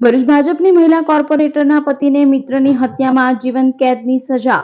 ભરૂચ ભાજપની મહિલા કોર્પોરેટરના પતિને મિત્રની હત્યામાં આજીવન કેદની સજા.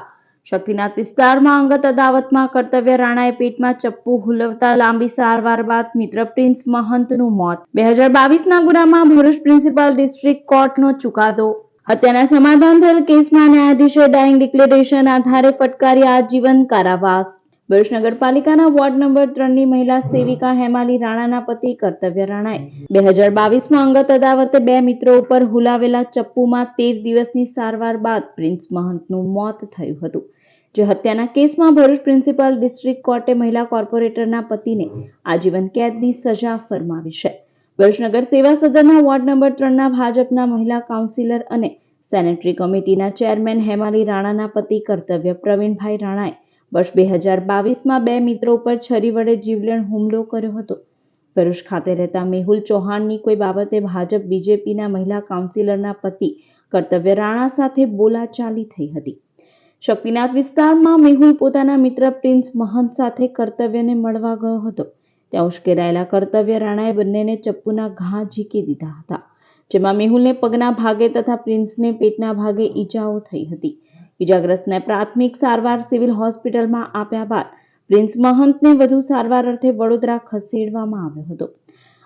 શક્તિનાથ વિસ્તારમાં અંગત અદાવતમાં કર્તવ્ય રાણાએ પેટમાં ચપ્પુ હુલવતા લાંબી સારવાર બાદ મિત્ર પ્રિન્સ મહંતનું મોત. બે હજાર બાવીસના ગુનામાં ભરૂચ પ્રિન્સિપાલ ડિસ્ટ્રિક્ટ કોર્ટનો ચુકાદો. હત્યાના સમાધાન થયેલ કેસમાં ન્યાયાધીશે ડાઇંગ ડિક્લેરેશન આધારે ફટકારી આજીવન કારાવાસ. ભરૂચ નગરપાલિકાના વોર્ડ નંબર ત્રણની મહિલા સેવિકા હેમાલી રાણાના પતિ કર્તવ્ય રાણાએ બે હજાર બાવીસમાં અંગત અદાવતે બે મિત્રો ઉપર હુલાવેલા ચપ્પુમાં તેર દિવસની સારવાર બાદ પ્રિન્સ મહંતનું મોત થયું હતું. જે હત્યાના કેસમાં ભરૂચ પ્રિન્સિપાલ ડિસ્ટ્રિક્ટ કોર્ટે મહિલા કોર્પોરેટરના પતિને આજીવન કેદની સજા ફરમાવી છે. ભરૂચનગર સેવા સદનના વોર્ડ નંબર ત્રણના ભાજપના મહિલા કાઉન્સિલર અને સેનેટરી કમિટીના ચેરમેન હેમાલી રાણાના પતિ કર્તવ્ય પ્રવીણભાઈ રાણાએ વર્ષ બે હજાર બાવીસમાં બે મિત્રો ઉપર છરી વડે જીવલેણ હુમલો કર્યો હતો. ભરૂચ ખાતે રહેતા મેહુલ ચૌહાણની કોઈ બાબતે ભાજપ બીજેપીના મહિલા કાઉન્સિલરના પતિ કર્તવ્ય રાણા સાથે બોલાચાલી થઈ હતી. શક્તિનાથ વિસ્તારમાં મેહુલ પોતાના મિત્ર પ્રિન્સ મહંત સાથે કર્તવ્યને મળવા ગયો હતો. ત્યાં ઉશ્કેરાયેલા કર્તવ્ય રાણાએ બંનેને ચપ્પુના ઘા ઝીકી દીધા હતા, જેમાં મેહુલને પગના ભાગે તથા પ્રિન્સને પેટના ભાગે ઈજાઓ થઈ હતી. ઈજાગ્રસ્તને પ્રાથમિક સારવાર સિવિલ હોસ્પિટલમાં આપ્યા બાદ પ્રિન્સ મહંતને વધુ સારવાર અર્થે વડોદરા ખસેડવામાં આવ્યો હતો.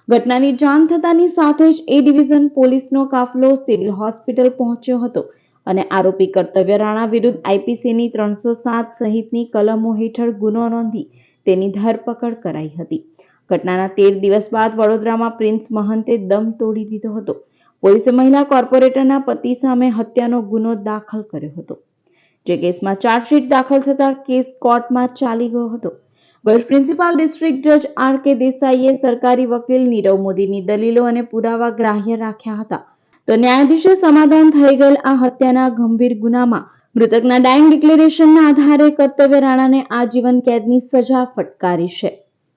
ઘટનાની જાણ થતાની સાથે જ એ ડિવિઝન પોલીસનો કાફલો સિવિલ હોસ્પિટલ પહોંચ્યો હતો અને આરોપી કર્તવ્ય રાણા વિરુદ્ધ આઈપીસીની ત્રણસો સાત સહિતની કલમો હેઠળ ગુનો નોંધી તેની ધરપકડ કરાઈ હતી. ઘટનાના તેર દિવસ બાદ વડોદરામાં પ્રિન્સ મહંતે દમ તોડી દીધો હતો. પોલીસે મહિલા કોર્પોરેટરના પતિ સામે હત્યાનો ગુનો દાખલ કર્યો હતો. જે કેસમાં ચાર્જશીટ દાખલ થતા કેસ કોર્ટમાં ચાલી ગયો હતો. વર્ષ પ્રિન્સિપાલ ડિસ્ટ્રિક્ટ જજ આર કે દેસાઈએ સરકારી વકીલ નીરવ મોદીની દલીલો અને પુરાવા ગ્રાહ્ય રાખ્યા હતા. તો ન્યાયાધીશે સમાધાન થઈ ગયેલ આ હત્યાના ગંભીર ગુનામાં મૃતકના ડાઇંગ ડિક્લેરેશનના આધારે કર્તવ્ય રાણાને આજીવન કેદની સજા ફટકારી છે.